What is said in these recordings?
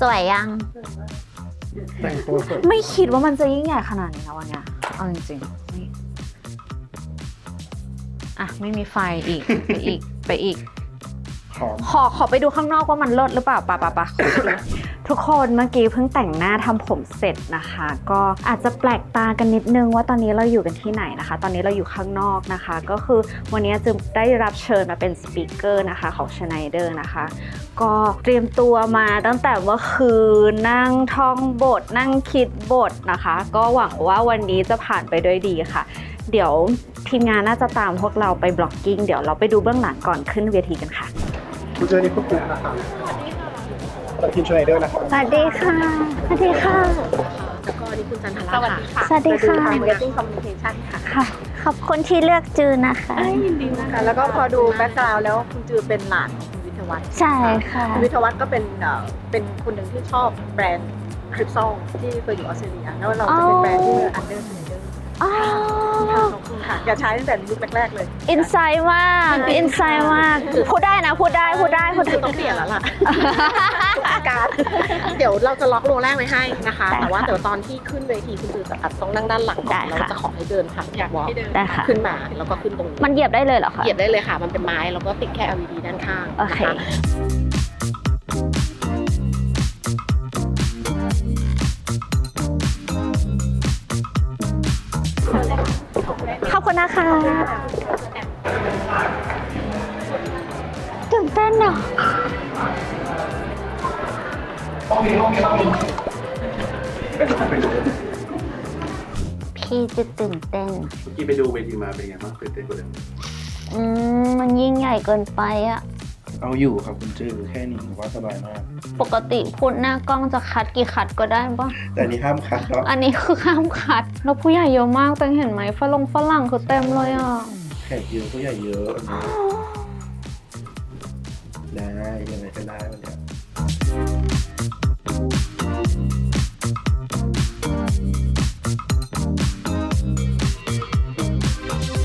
สวยยัง แต่งตัวสวยไม่คิดว่ามันจะยิ่งใหญ่ขนาดนี้นะวันเนี้ยเอาจริงๆนี่อะ ไม่มีไฟอีก ไปอีก ไปอีก หอม ขอขอไปดูข้างนอกว่ามันเลิศหรือเปล่าปะปะปะขอไปดู ทุกคนเมื่อกี้เพิ่งแต่งหน้าทำผมเสร็จนะคะ ก็อาจจะแปลกตากันนิดนึงว่าตอนนี้เราอยู่กันที่ไหนนะคะ ตอนนี้เราอยู่ข้างนอกนะคะ ก็คือวันนี้จะได้รับเชิญมาเป็นสปีกเกอร์นะคะของชไนเดอร์นะคะ ก็เตรียมตัวมาตั้งแต่เมื่อคืนนั่งท่องบท นั่งคิดบทนะคะ ก็หวังว่าวันนี้จะผ่านไปด้วยดีค่ะ เดี๋ยวทีมงานน่าจะตามพวกเราไปบล็อกกิ้ง เดี๋ยวเราไปดูเบื้องหลังก่อนขึ้นเวทีกันค่ะคุณเจอนี่คุณปุ๊กนะครับ สวัสดีทีมชไนเดอร์นะครับสวัสดีค่ะ สวัสดีค่ะ แล้วก็นี่คุณจันทราสวัสดีค่ะสวัสดีค่ะทาง Marketing Communication ค่ะค่ะ ขอบคุณที่เลือกจือนะคะยินดีนะคะ แล้วก็พอดูแบ็กกราวด์แล้วคุณจือเป็นหลานของคุณวิทยาวัฒน์ใช่ค่ะคุณวิทยาวัฒน์ก็เป็นเอ่อเป็นคนหนึ่งที่ชอบแบรนด์คริปซอลที่เคยอยู่ออสเตรเลียแล้วเราจะเป็นแบรนด์ที่อันเดอร์ สไนเดอร์อ๋อขอบคุณค่ะอย่าใช้ตั้งแต่ยุคแรกๆเลย อินไซด์มาก อินไซด์มาก พูดได้นะ พูดได้ พูดได้ พูดคืได้อต้องเปลี่ยนแล้วล่ะ การเดี๋ยวเราจะล็อกโลแรกไว้ให้นะคะ ได้ค่ะแต่ว่าเดี๋ยวตอนที่ขึ้นเวทีคุณจือจะอัดต้องนั่งด้านหลังก่อนได้เราค่ะ จะขอให้เดินผ่านวอล์กได้ค่ะ ขึ้นมาแล้วก็ขึ้นตรงนี้มันเหยียบได้เลยเหรอคะ เหยียบได้เลยค่ะ มันเป็นไม้แล้วก็ติดแค่ LED ด้านข้างโอเคนะคะขอบคุณนะ คะตื่นเต้นเนาะพี่จะตื่นเต้น เมื่อกี้ไปดูเวทีมาเป็นไงบ้างตื่นเต้นกว่าเดิม อืมมันยิ่งใหญ่เกินไปอะ เอาอยู่ครับคุณจื้อแค่นี้ผมว่าสบายมาก ปกติพูดหน้ากล้องจะคัดกี่คัดก็ได้ปะแต่อันนี้ห้ามคัดแล้วอันนี้คือห้ามคัด แล้วผู้ใหญ่เยอะมากเต็งเห็นไหมฝรั่งฝรั่งคือเต็มเลยอะแขกเยอะผู้ใหญ่เยอะอันนี้ได้ยังไงก็ได้วันเนี้ย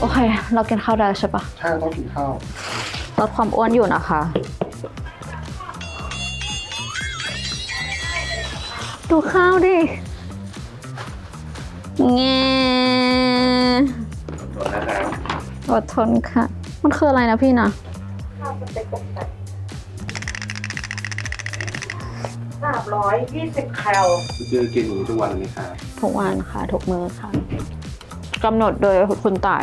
โอเค เรากินข้าวได้แล้วใช่ปะใช่ต้องกินข้าว ลดความอ้วนอยู่นะคะ ดูข้าวดิเงตัวนะครับอดทนค่ะ มันคืออะไรนะพี่นะสามร้อยยี่สิบแคลคุณจือกินอย่างนี้ทุกวันไหมครับทุกวันค่ะทุกมื้อค่ะกำหนดโดยคุณต่าย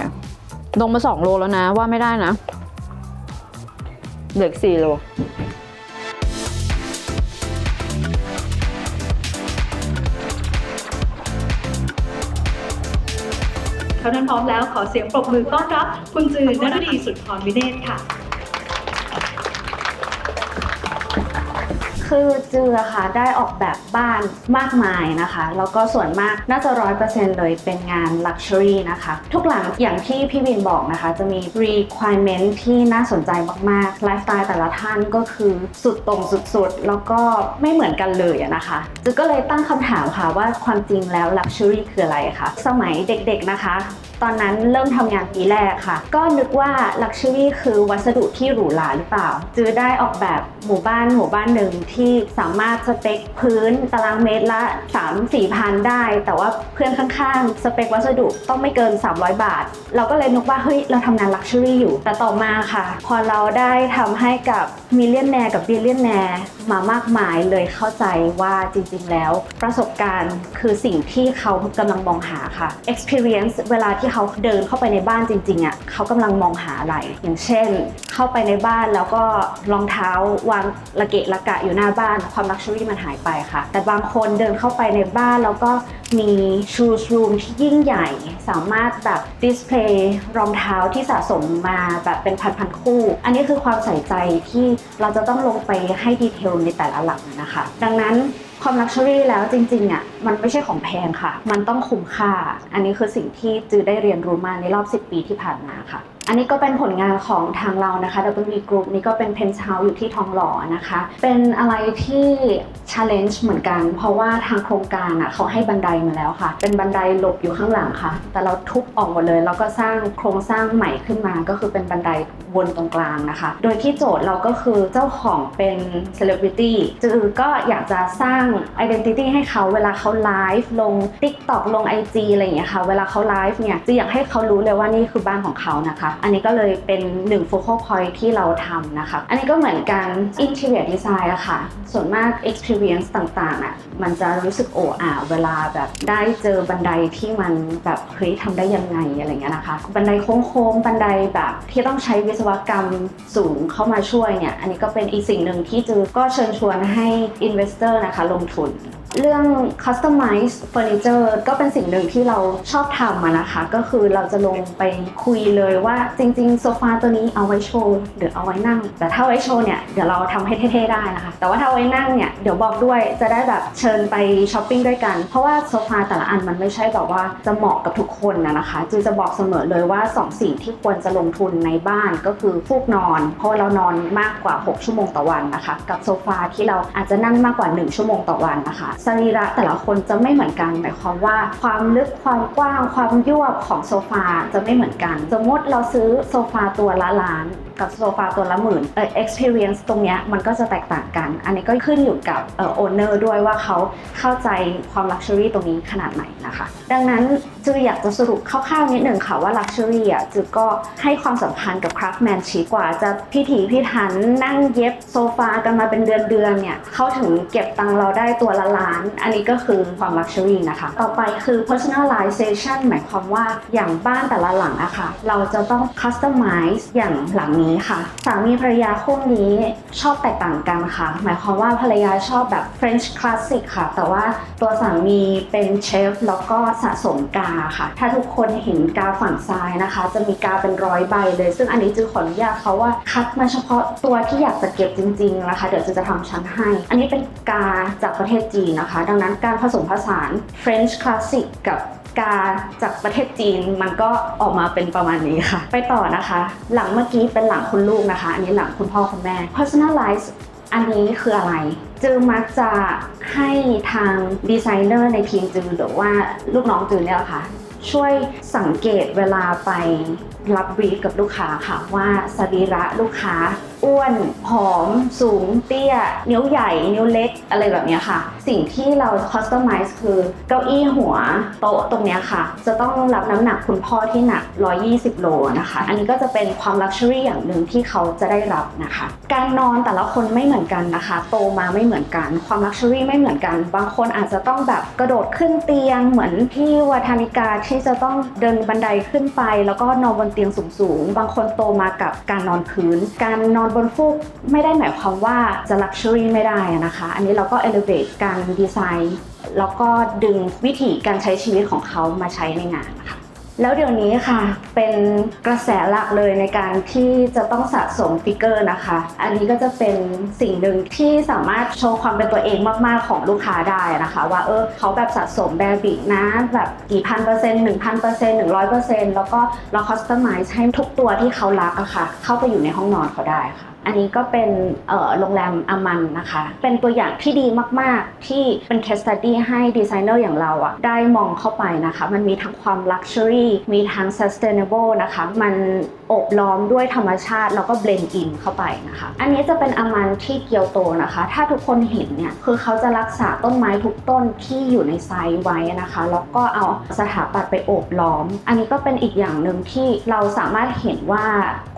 ลงมาสองโลแล้วนะว่าไม่ได้นะ เหลือสี่โลถ้าท่านพร้อมแล้วขอเสียงปรบมือต้อนรับ คุณจือนรดีสุดพรวิเนศค่ะ คือจืออะค่ะได้ออกแบบบ้านมากมายนะคะ แล้วก็ส่วนมากน่าจะร้อยเปอร์เซ็นต์เลยเป็นงาน Luxury นะคะ ทุกหลังอย่างที่พี่วินบอกนะคะ จะมี requirement ที่น่าสนใจมากๆ ไลฟ์สไตล์แต่ละท่านก็คือสุดตรงสุดๆ แล้วก็ไม่เหมือนกันเลยนะคะจือก็เลยตั้งคำถามค่ะว่าความจริงแล้ว Luxury คืออะไรคะสมัยเด็กๆนะคะ ตอนนั้นเริ่มทำงานปีแรกค่ะ ก็นึกว่า Luxury คือวัสดุที่หรูหราหรือเปล่า จือได้ออกแบบหมู่บ้านหมู่บ้านหนึ่งที่สามารถสเปคพื้นตารางเมตรละ 3 4พันได้ แต่ว่าเพื่อนข้างๆ สเปควัสดุต้องไม่เกิน 300 บาท เราก็เลยนึกว่า เฮ้ย เราทำงาน Luxury อยู่ แต่ต่อมาค่ะ พอเราได้ทำให้กับมิเลียนแนร์กับบิลเลียนแนร์มามากมายเลยเข้าใจว่าจริงๆแล้ว ประสบการณ์คือสิ่งที่เขากำลังมองหาค่ะ experience เวลาที่เขาเดินเข้าไปในบ้านจริงๆอะเขากำลังมองหาอะไร อย่างเช่น เข้าไปในบ้านแล้วก็รองเท้าวางระเกะระกะอยู่หน้าบ้านความ luxury มันหายไปค่ะ แต่บางคนเดินเข้าไปในบ้านแล้วก็มี shoes room ที่ยิ่งใหญ่ สามารถแบบ display รองเท้าที่สะสมมาแบบเป็นพันๆคู่ อันนี้คือความใส่ใจที่เราจะต้องลงไปให้ดีเทลในแต่ละหลังนะคะ ดังนั้น ความลักชัวรี่แล้วจริงๆอะมันไม่ใช่ของแพงค่ะ มันต้องคุ้มค่า อันนี้คือสิ่งที่จือได้เรียนรู้มาในรอบ 10 ปีที่ผ่านมาค่ะ อันนี้ก็เป็นผลงานของทางเรานะคะ WB Group นี่ก็เป็น Penthouse อยู่ที่ทองหล่อนะคะ เป็นอะไรที่ challenge เหมือนกัน เพราะว่าทางโครงการอะเขาให้บันไดมาแล้วค่ะ เป็นบันไดหลบอยู่ข้างหลังค่ะ แต่เราทุบออกหมดเลย แล้วก็สร้างโครงสร้างใหม่ขึ้นมา ก็คือเป็นบันไดวนตรงกลางนะคะ โดยที่โจทย์เราก็คือเจ้าของเป็น celebrity จือก็อยากจะสร้าง identity ให้เขาเวลาเขาไลฟ์ลง TikTok ลง IG อะไรอย่างเงี้ยค่ะ เวลาเขาไลฟ์เนี่ยจะอยากให้เขารู้เลยว่านี่คือบ้านของเขานะคะอันนี้ก็เลยเป็นหนึ่ง focal point ที่เราทำนะคะ อันนี้ก็เหมือนกัน interior design อะค่ะ ส่วนมาก experience ต่างๆอะมันจะรู้สึกโอ้อาเวลาแบบได้เจอบันไดที่มันแบบเฮ้ยทำได้ยังไงอะไรเงี้ยนะคะ บันไดโค้งๆ บันไดแบบที่ต้องใช้วิศวกรรมสูงเข้ามาช่วยเนี่ย อันนี้ก็เป็นอีกสิ่งหนึ่งที่จือก็เชิญชวนให้ investor นะคะลงทุน เรื่อง customize furniture ก็เป็นสิ่งหนึ่งที่เราชอบทำนะคะ ก็คือเราจะลงไปคุยเลยว่าจริงๆ โซฟาตัวนี้เอาไว้โชว์หรือเอาไว้นั่ง แต่ถ้าไว้โชว์เนี่ยเดี๋ยวเราทำให้เท่ๆได้นะคะ แต่ว่าถ้าไว้นั่งเนี่ยเดี๋ยวบอกด้วยจะได้แบบเชิญไปช้อปปิ้งด้วยกัน เพราะว่าโซฟาแต่ละอันมันไม่ใช่แบบว่าจะเหมาะกับทุกคนนะนะคะจือจะบอกเสมอเลยว่า 2 สิ่งที่ควรจะลงทุนในบ้านก็คือฟูกนอน เพราะเรานอนมากกว่า 6 ชั่วโมงต่อวันนะคะ กับโซฟาที่เราอาจจะนั่งมากกว่า 1 ชั่วโมงต่อวันนะคะสรีระแต่ละคนจะไม่เหมือนกัน หมายความว่าความลึกความกว้าง ความยวบของโซฟาจะไม่เหมือนกัน สมมติเราซื้อโซฟาตัวละล้าน กับโซฟาตัวละหมื่นเออ experience ตรงเนี้ยมันก็จะแตกต่างกัน อันนี้ก็ขึ้นอยู่กับเออ owner ด้วยว่าเขาเข้าใจความ luxury ตรงนี้ขนาดไหนนะคะ ดังนั้นจืออยากจะสรุปคร่าวๆนิดหนึ่งค่ะว่า luxury อะจือก็ให้ความสำคัญกับ craftsmanship กว่าจะพิถีพิถันนั่งเย็บโซฟากันมาเป็นเดือนๆเนี่ยเขาถึงเก็บตังเราได้ตัวละล้าน อันนี้ก็คือความ luxury นะคะ ต่อไปคือ personalization หมายความว่าอย่างบ้านแต่ละหลังอะค่ะเราจะต้อง customize อย่างหลังนี้ค่ะ สามีภรรยาคู่นี้ชอบแตกต่างกันค่ะ หมายความว่าภรรยาชอบแบบ French classic ค่ะ แต่ว่าตัวสามีเป็นเชฟแล้วก็สะสมกาค่ะ ถ้าทุกคนเห็นกาฝั่งซ้ายนะคะ จะมีกาเป็นร้อยใบเลย ซึ่งอันนี้จือขออนุญาตเขาว่าคัดมาเฉพาะตัวที่อยากจะเก็บจริงๆนะคะ เดี๋ยวจือจะทำชั้นให้ อันนี้เป็นกาจากประเทศจีนนะคะ ดังนั้นการผสมผสาน French classic กับ กาจากประเทศจีนมันก็ออกมาเป็นประมาณนี้ค่ะ ไปต่อนะคะ หลังเมื่อกี้เป็นหลังคุณลูกนะคะ อันนี้หลังคุณพ่อคุณแม่ personalize อันนี้คืออะไร จือมักจะให้ทางดีไซเนอร์ในทีมจือหรือว่าลูกน้องจือเนี่ยแหละค่ะ ช่วยสังเกตเวลาไปรับบรีฟกับลูกค้าค่ะว่าสรีระลูกค้า อ้วนผอม สูง เตี้ย นิ้วใหญ่ นิ้วเล็กอะไรแบบนี้ค่ะ สิ่งที่เรา customize คือเก้าอี้หัวโต๊ะตรงนี้ค่ะ จะต้องรับน้ำหนักคุณพ่อที่หนัก 120 โลนะคะ อันนี้ก็จะเป็นความ luxury อย่างหนึ่งที่เขาจะได้รับนะคะ การนอนแต่ละคนไม่เหมือนกันนะคะ โตมาไม่เหมือนกัน ความ luxury ไม่เหมือนกัน บางคนอาจจะต้องแบบกระโดดขึ้นเตียงเหมือนที่วัฒนิกาที่จะต้องเดินบันไดขึ้นไป แล้วก็นอนบนเตียงสูงๆ บางคนโตมากับการนอนพื้น การนอนบนฟูกไม่ได้หมายความว่าจะลักชัวรี่ไม่ได้นะคะ อันนี้เราก็เอลิเวตการดีไซน์ แล้วก็ดึงวิถีการใช้ชีวิตของเขามาใช้ในงานนะคะ แล้วเดี๋ยวนี้ค่ะ เป็นกระแสหลักเลยในการที่จะต้องสะสมฟิกเกอร์นะคะ อันนี้ก็จะเป็นสิ่งหนึ่งที่สามารถโชว์ความเป็นตัวเองมาก ๆ ของลูกค้าได้นะคะ ว่าเออเขาแบบสะสมแบบบิกนะแบบกี่พันเปอร์เซ็นต์หนึ่งพันเปอร์เซ็นต์หนึ่งร้อยเปอร์เซ็นต์แล้วก็เราคัสตอมไมซ์ให้ทุกตัวที่เขารักอะค่ะ เข้าไปอยู่ในห้องนอนเขาได้ค่ะ อันนี้ก็เป็นโรงแรมอามันนะคะ เป็นตัวอย่างที่ดีมาก ๆ ที่เป็น case study ให้ดีไซเนอร์อย่างเราอะได้มองเข้าไปนะคะ มันมีทั้งความ luxury มีทั้ง sustainable นะคะ มันโอบล้อมด้วยธรรมชาติ แล้วก็ blend in เข้าไปนะคะ อันนี้จะเป็นอามันที่เกียวโตนะคะ ถ้าทุกคนเห็นเนี่ย คือเขาจะรักษาต้นไม้ทุกต้นที่อยู่ในไซต์ไว้นะคะ แล้วก็เอาสถาปัตย์ไปโอบล้อม อันนี้ก็เป็นอีกอย่างหนึ่งที่เราสามารถเห็นว่า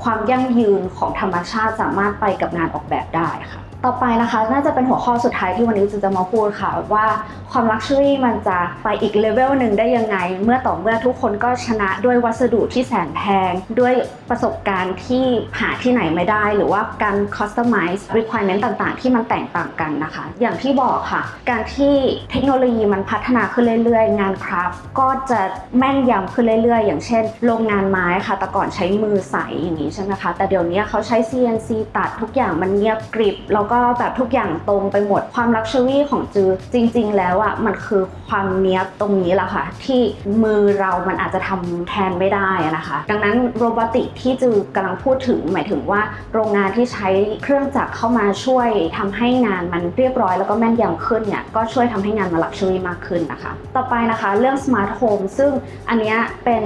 ความยั่งยืนของธรรมชาติสาามารถไปกับงานออกแบบได้ค่ะ ต่อไปนะคะน่าจะเป็นหัวข้อสุดท้ายที่วันนี้จะจะมาพูดค่ะ ว่าความลักชัวรี่มันจะไปอีกเลเวลหนึ่งได้ยังไง เมื่อต่อเมื่อทุกคนก็ชนะด้วยวัสดุที่แสนแพง ด้วยประสบการณ์ที่หาที่ไหนไม่ได้ หรือว่าการ customize requirement ต่างๆ ที่มันแตกต่างกันนะคะ อย่างที่บอกค่ะ การที่เทคโนโลยีมันพัฒนาขึ้นเรื่อยๆ งานคราฟต์ก็จะแม่นยำขึ้นเรื่อยๆ อย่างเช่นโรงงานไม้ค่ะแต่ก่อนใช้มือใสอย่างนี้ใช่ไหมคะแต่เดี๋ยวนี้เขาใช้ CNC ตัดทุกอย่างมันเงียบกริบแล้วก็ก็แบบทุกอย่างตรงไปหมดความลักชัวรี่ของจือจริง ๆ แล้วอะมันคือความเนี้ยบตรงนี้แหละค่ะ ที่มือเรามันอาจจะทำแทนไม่ได้นะคะ ดังนั้นโรบอติกที่จือกำลังพูดถึงหมายถึงว่าโรงงานที่ใช้เครื่องจักรเข้ามาช่วยทำให้งานมันเรียบร้อยแล้วก็แม่นยำขึ้นเนี่ยก็ช่วยทำให้งานมันลักชัวรี่มากขึ้นนะคะ ต่อไปนะคะเรื่อง smart home ซึ่งอันเนี้ยเป็น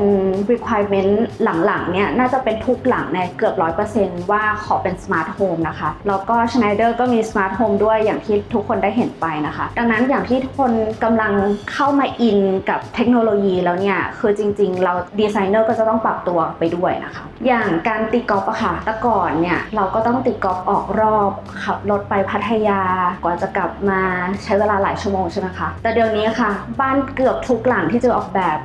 requirement หลังๆเนี่ยน่าจะเป็นทุกหลังในเกือบ 100%ว่าขอเป็น smart home นะคะ แล้วก็ Schneider ก็มี smart home ด้วยอย่างที่ทุกคนได้เห็นไปนะคะ ดังนั้นอย่างที่ทุกคนกำลังเข้ามาอินกับเทคโนโลยีแล้วเนี่ย คือจริง ๆ เราดีไซเนอร์ก็จะต้องปรับตัวไปด้วยนะคะ อย่างการตีกอล์ฟอะค่ะแต่ก่อนเนี่ยเราก็ต้องตีกอล์ฟออกรอบขับรถไปพัทยากว่าจะกลับมาใช้เวลาหลายชั่วโมงใช่ไหมคะแต่เดี๋ยวนี้ค่ะ บ้านเกือบทุกหลังที่จะออกแบบ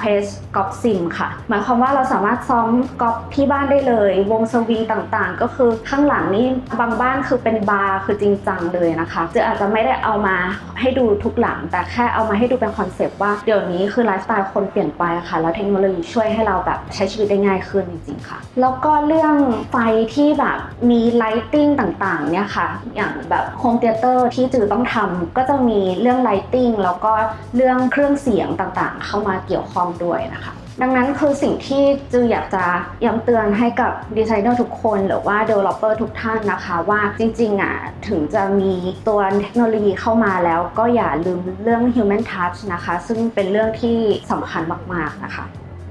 Quest กอล์ฟซิมค่ะ หมายความว่าเราสามารถซ้อมก๊อล์ฟที่บ้านได้เลย วงสวิงต่างๆ ก็คือข้างหลังนี่บางบ้านคือเป็นบาร์คือจริงจังเลยนะคะจะอาจจะไม่ได้เอามาให้ดูทุกหลัง แต่แค่เอามาให้ดูเป็นคอนเซปต์ว่าเดี๋ยวนี้คือไลฟ์สไตล์คนเปลี่ยนไปค่ะ แล้วเทคโนโลยีช่วยให้เราแบบใช้ชีวิตได้ง่ายขึ้นจริงๆค่ะ แล้วก็เรื่องไฟที่แบบมีไลติ้งต่างๆเนี่ยค่ะ อย่างแบบโฮมเทเตอร์ที่จือต้องทำก็จะมีเรื่องไลติ้งแล้วก็เรื่องเครื่องเสียงต่างๆ เข้ามาเกี่ยวข้องด้วยนะคะ ดังนั้นคือสิ่งที่จืออยากจะย้ำเตือนให้กับดีไซเนอร์ทุกคนหรือว่า Developer ทุกท่านนะคะ ว่าจริงๆอะถึงจะมีตัวเทคโนโลยีเข้ามาแล้ว ก็อย่าลืมเรื่อง Human Touch นะคะ ซึ่งเป็นเรื่องที่สำคัญมากๆนะคะ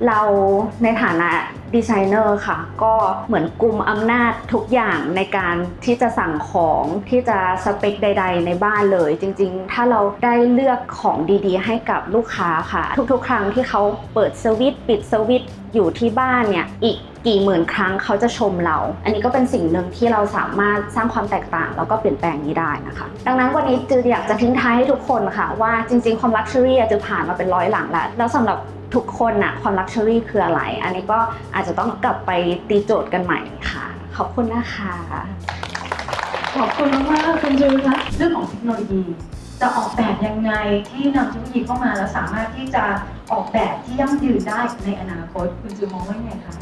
เราในฐานะดีไซเนอร์ค่ะ ก็เหมือนกลุ่มอำนาจทุกอย่างในการที่จะสั่งของที่จะสเปคใด ๆ ในบ้านเลย จริง ๆ ถ้าเราได้เลือกของดีๆ ให้กับลูกค้าค่ะ ทุกๆ ครั้งที่เขาเปิดสวิตช์ปิดสวิตช์อยู่ที่บ้านเนี่ยอีก กี่หมื่นครั้งเขาจะชมเรา อันนี้ก็เป็นสิ่งหนึ่งที่เราสามารถสร้างความแตกต่าง แล้วก็เปลี่ยนแปลงนี้ได้นะคะ ดังนั้นวันนี้จืออยากจะทิ้งท้ายให้ทุกคนค่ะว่าจริงๆความลักชัวรี่จะผ่านมาเป็นร้อยหลังแล้ว แล้วสำหรับทุกคนน่ะความลักชัวรี่คืออะไร อันนี้ก็อาจจะต้องกลับไปตีโจทย์กันใหม่ค่ะ ขอบคุณนะคะขอบคุณมากๆคุณจูคะเรื่องของเทคโนโลยีจะออกแบบยังไงที่นำเทคโนโลยีเข้ามาแล้วสามารถที่จะออกแบบที่ยั่งยืนได้ในอนาคต คุณจูมองว่าไงคะ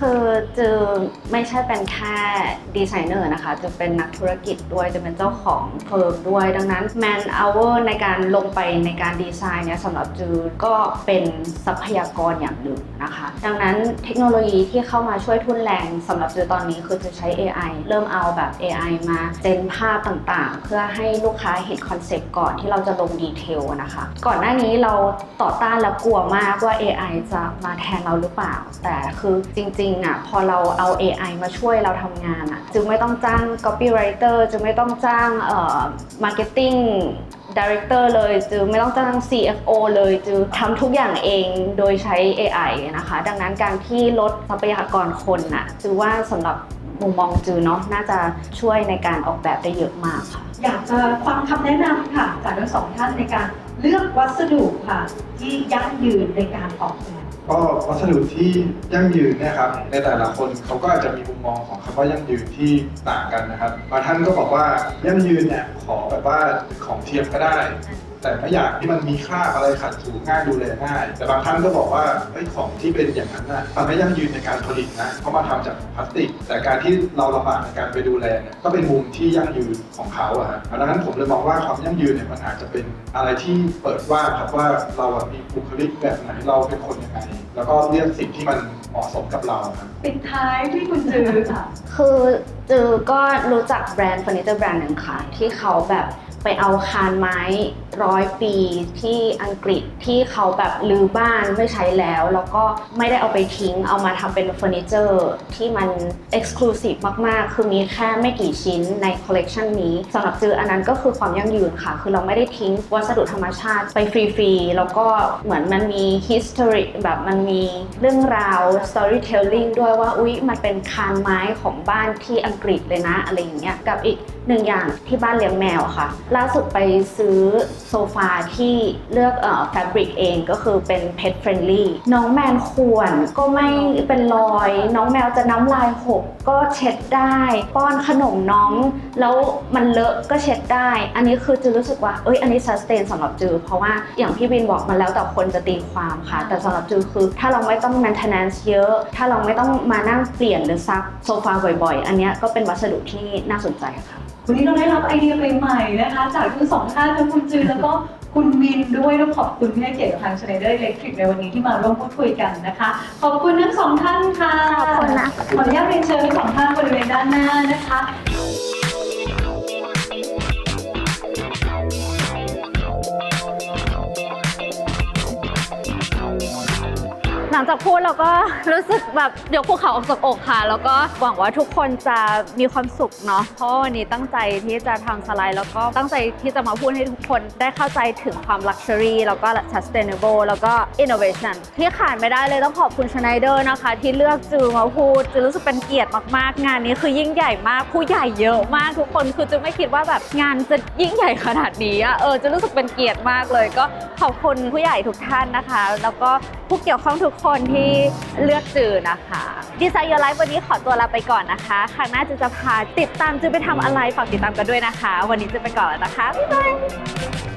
คือจือไม่ใช่เป็นแค่ดีไซเนอร์นะคะจะเป็นนักธุรกิจด้วยจะเป็นเจ้าของเฟิร์มด้วย ดังนั้น man hour ในการลงไปในการดีไซน์เนี่ยสำหรับจือก็เป็นทรัพยากรอย่างหนึ่งนะคะ ดังนั้นเทคโนโลยีที่เข้ามาช่วยทุนแรงสำหรับจือตอนนี้คือจะใช้ AI เริ่มเอาแบบ AI มาเจนภาพต่างๆ เพื่อให้ลูกค้าเห็นคอนเซปต์ก่อนที่เราจะลงดีเทลนะคะ ก่อนหน้านี้เราต่อต้านและกลัวมากว่า AI จะมาแทนเราหรือเปล่า แต่คือจริงๆอะพอเราเอา AI มาช่วยเราทำงานอะ จึงไม่ต้องจ้าง copywriter จึงไม่ต้องจ้างเอ่อ marketing director เลยจึงไม่ต้องจ้าง CFO เลยจึงทำทุกอย่างเองโดยใช้ AI นะคะ ดังนั้นการที่ลดทรัพยากรคนน่ะจือว่าสำหรับมุมมองจือเนาะน่าจะช่วยในการออกแบบได้เยอะมากค่ะ อยากจะฟังคำแนะนำค่ะ จากทั้งสองท่านในการเลือกวัสดุค่ะ ที่ยั่งยืนในการออกแบบ ก็วัสดุที่ยั่งยืนเนี่ยครับในแต่ละคนเขาก็อาจจะมีมุมมองของคำว่ายั่งยืนที่ต่างกันนะครับบางท่านก็บอกว่ายั่งยืนเนี่ยขอแบบว่าของเทียมก็ได้ แต่ไม่อยากที่มันมีคราบอะไรขัดถูง่ายดูแลง่าย แต่บางท่านก็บอกว่าไอ้ยของที่เป็นอย่างนั้นน่ะมันไม่ยั่งยืนในการผลิตนะเพราะมาทำจากพลาสติก แต่การที่เราลำบากในการไปดูแลเนี่ยก็เป็นมุมที่ยั่งยืนของเขาอะฮะดังนั้นผมเลยมองว่าความยั่งยืนเนี่ยมันอาจจะเป็นอะไรที่เปิดกว่างครับว่าเราอะมีบุคลิกแบบไหนเราเป็นคนยังไงแล้วก็เลือกสิ่งที่มันเหมาะสมกับเราครับปิดท้ายที่คุณจือค่ะคือจือก็รู้จักแบรนด์เฟอร์นิเจอร์แบรนด์หนึ่งค่ะที่เขาแบบ ไปเอาคานไม้ร้อยปีที่อังกฤษที่เขาแบบลือบ้านไม่ใช้แล้ว แล้วก็ไม่ได้เอาไปทิ้ง เอามาทำเป็นเฟอร์นิเจอร์ที่มันเอ็กซ์คลูซีฟมาก ๆ คือมีแค่ไม่กี่ชิ้นในคอลเลกชันนี้สำหรับจืออันนั้นก็คือความยั่งยืนค่ะ คือเราไม่ได้ทิ้งวัสดุธรรมชาติไปฟรีๆ แล้วก็เหมือนมันมี history แบบมันมีเรื่องราว storytelling ด้วยว่าอุ๊ยมันเป็นคานไม้ของบ้านที่อังกฤษเลยนะอะไรอย่างเงี้ยกับอีก หนึ่งอย่างที่บ้านเลี้ยงแมวค่ะ ล่าสุดไปซื้อโซฟาที่เลือกเอ่อ fabric เองก็คือเป็น pet friendly น้องแมนข่วนก็ไม่เป็นรอย น้องแมวจะน้ำลายหกก็เช็ดได้ ป้อนขนมน้อง แล้วมันเลอะก็เช็ดได้ อันนี้คือจือรู้สึกว่าเอ้ยอันนี้ sustain สำหรับจือ เพราะว่าอย่างพี่บินบอกมาแล้วแต่คนจะตีความค่ะ แต่สำหรับจือคือ ถ้าเราไม่ต้อง maintenance เยอะ ถ้าเราไม่ต้องมานั่งเปลี่ยนหรือซักโซฟาบ่อยๆ อันนี้ก็เป็นวัสดุที่น่าสนใจค่ะวันนี้เราได้รับไอเดียใหม่ๆนะคะ จากทั้งสองท่านทั้งคุณจืนแล้วก็คุณมินด้วยต้องขอบคุณที่ให้เกียรติกับทาง Schneider Electric ในวันนี้ที่มาร่วมพูดคุยกันนะคะ ขอบคุณทั้งสองท่านค่ะขอบคุณนะขออนุญาตเรียนเชิญทั้งสองท่านบริเวณด้านหน้านะคะ หลังจากพูดเราก็รู้สึกแบบยกภูเขาออกจากอกค่ะ แล้วก็หวังว่าทุกคนจะมีความสุขเนาะเพราะวันนี้ตั้งใจที่จะทำสไลด์ แล้วก็ตั้งใจที่จะมาพูดให้ทุกคนได้เข้าใจถึงความ luxury แล้วก็ sustainable แล้วก็ innovation ที่ขาดไม่ได้เลยต้องขอบคุณ Schneider นะคะ ที่เลือกจือมาพูดจือรู้สึกเป็นเกียรติมากๆ งานนี้คือยิ่งใหญ่มากผู้ใหญ่เยอะมากทุกคนคือจือไม่คิดว่าแบบงานจะยิ่งใหญ่ขนาดนี้อะเออจะรู้สึกเป็นเกียรติมากเลย ก็ขอบคุณผู้ใหญ่ทุกท่านนะคะ แล้วก็ผู้เกี่ยวข้องทุกคนที่เลือกจือนะคะดีไซน์ยอไลฟ์วันนี้ขอตัวลาไปก่อนนะคะครั้งหน้าจือจะพาติดตามจือไปทำอะไรฝากติดตามกันด้วยนะคะ วันนี้จือไปก่อนแล้วนะคะบ๊ายบาย